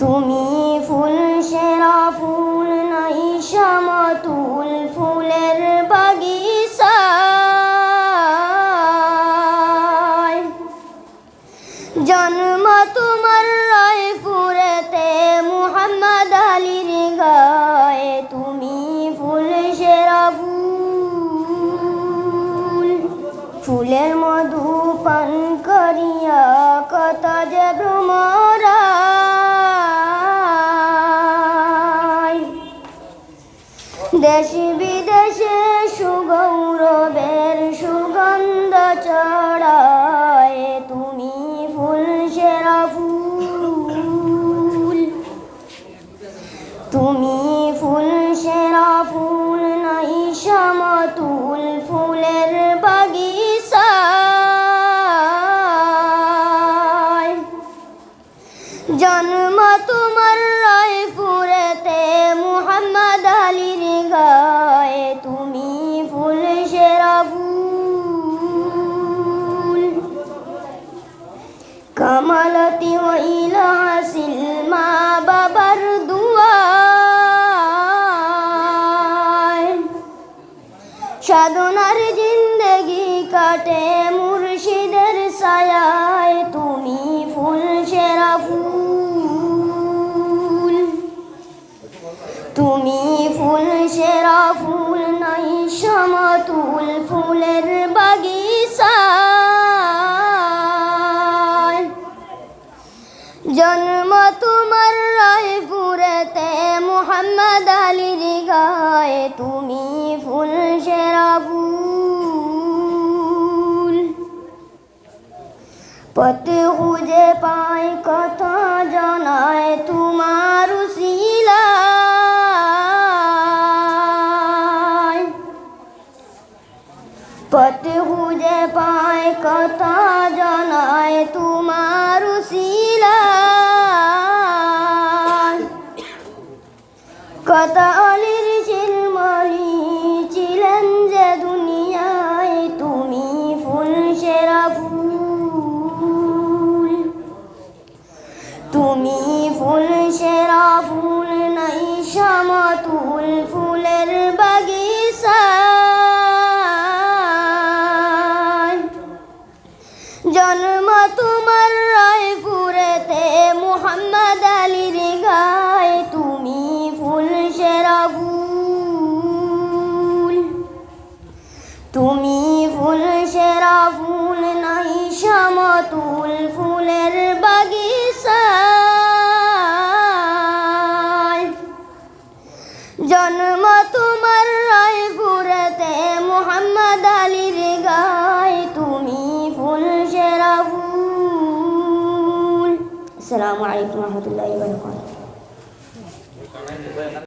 তুমি ফুল সেরা ফুল নাই সমতুল ফুলের বাগিচায় জন্ম তোমার রায়পুরেতে মুহাম্মদ আলীর গায়ে। তুমি ফুল সেরা ফুল, ফুলের মধু পান করিয়া কত যে ভ্রমরায় দেশ বিদেশে সুগৌরবের সুগন্ধ চড়ায়, তুমি ফুল, সেরা ফুল। তুমি ফুল, সেরা ফুল, নাই সমতুল ফুলের বাগিচায় জন্ম তোমার কামালতি হইল হাসিল মা বাবার দুয়ায় সাধনার জিন্দগি কাটে মুর্শিদের ছায়ায়, তুমি ফুল সেরা ফুল। তুমি ফুল সেরা ফুল, নাই সমতুল ফুলের বাগিচায় মুহাম্মদ আলীর গায়ে তুমি ফুল সেরা ফুল। খুঁজে পাই কথা জানায় তোমার শিলায় পথ খুঁজে পায় কথা জানায় তোমার শিলায় কথা অলির চিলমলি ছিলেন যে দুনিয়ায় তুমি ফুল সেরা ফুল। তুমি ফুল সেরা ফুল নাই সমতুল ফুলের বাগিচায় জন্ম তোমার রায়পুরেতে মুহাম্মদ আলীর গায়ে তুমি ফুল সেরা, ফুল নাই সমতুল, ফুলের বাগিচায়। জন্ম তোমার রায়পুরেতে, মোহাম্মদ আলীর গায়ে। তুমি ফুল সেরা ফুল। আসসালামু আলাইকুম রহমতুল্লাহি